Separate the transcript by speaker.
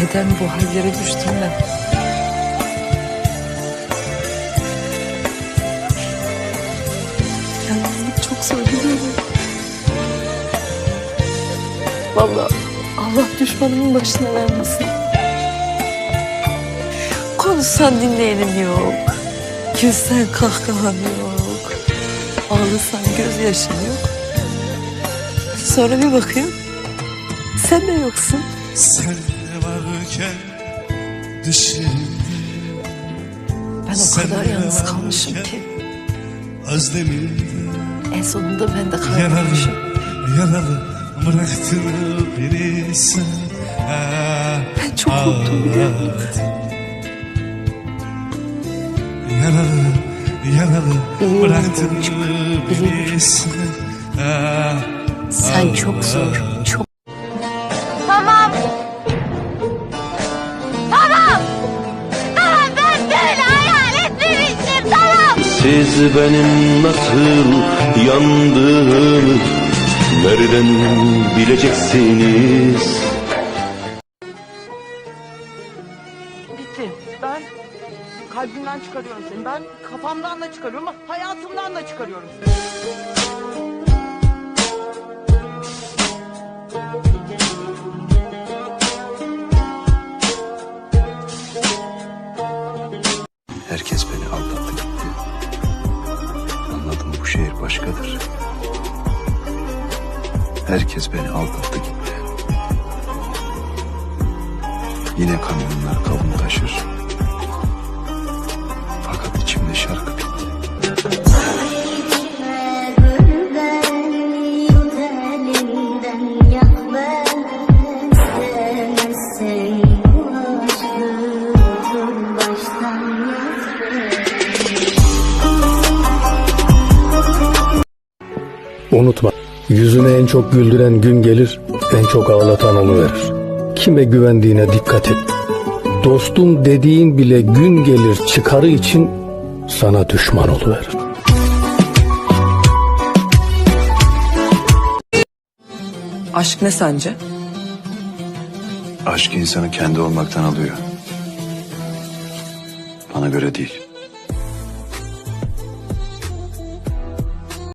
Speaker 1: Neden bu hallere düştüm ben? Yalnızlık çok zor biliyorum. Vallahi Allah düşmanımın başına vermesin. Konuşsan dinleyenim yok. Gülsen kahkahan yok. Ağlasan gözyaşın yok. Sonra bir bakıyorum. Sen de yoksun.
Speaker 2: Sen varken düşün
Speaker 1: Ben o kadar yalnız kalmışım ki.
Speaker 2: özlemimde
Speaker 1: En sonunda ben de kaybolmuşum.
Speaker 2: yaralı bıraktın beni sen
Speaker 1: Ben çok korktum biliyor musun?
Speaker 2: Yaralı, yaralı bıraktın beni sen
Speaker 1: Sen çok zor,
Speaker 3: Siz benim nasıl yandığımı nereden bileceksiniz?
Speaker 4: Bitti. Ben kalbimden çıkarıyorum seni. Ben kafamdan da çıkarıyorum ama hayatımdan da çıkarıyorum seni.
Speaker 5: Herkes beni aldattı şehir başkadır. Herkes beni aldattı gitti. Yine kamyonlar kavun taşır.
Speaker 6: Unutma, yüzüne en çok güldüren gün gelir, en çok ağlatan oluverir. Kime güvendiğine dikkat et. Dostum dediğin bile gün gelir çıkarı için sana düşman oluverir.
Speaker 1: Aşk ne sence?
Speaker 5: Aşk insanı kendi olmaktan alıyor. Bana göre değil.